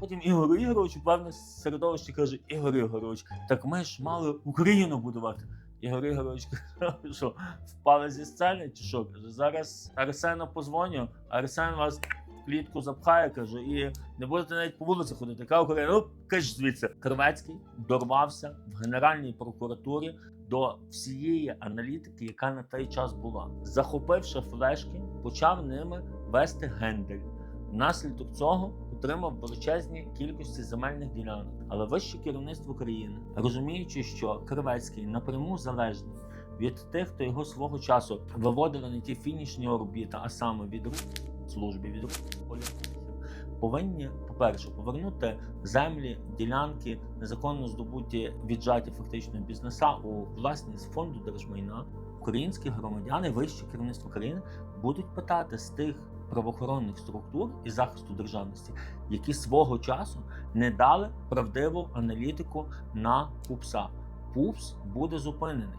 Потім Ігор Ігорович у певне середовище каже: Ігор Ігорович, так ми ж мали Україну будувати. Ігор Ігорович каже, що впали зі сцени, чи що? Каже, зараз Арсену позвоню, Арсен вас в клітку запхає, каже, і не будете навіть по вулиці ходити. Яка Україна? Ну, каже звідси. Кривецький дорвався в Генеральній прокуратурі до всієї аналітики, яка на той час була. Захопивши флешки, почав ними вести гендель. Внаслідок цього отримав величезні кількості земельних ділянок. Але вище керівництво країни, розуміючи, що Кривецький напряму залежний від тих, хто його свого часу виводили на ті фінішні орбіти, а саме від рук служби, від рук олігархів, повинні, по-перше, повернути землі, ділянки, незаконно здобуті віджаті фактично бізнеса у власність фонду держмайна. Українські громадяни, вище керівництво країни будуть питати з тих правоохоронних структур і захисту державності, які свого часу не дали правдиву аналітику на ПУПСа. ПУПС буде зупинений.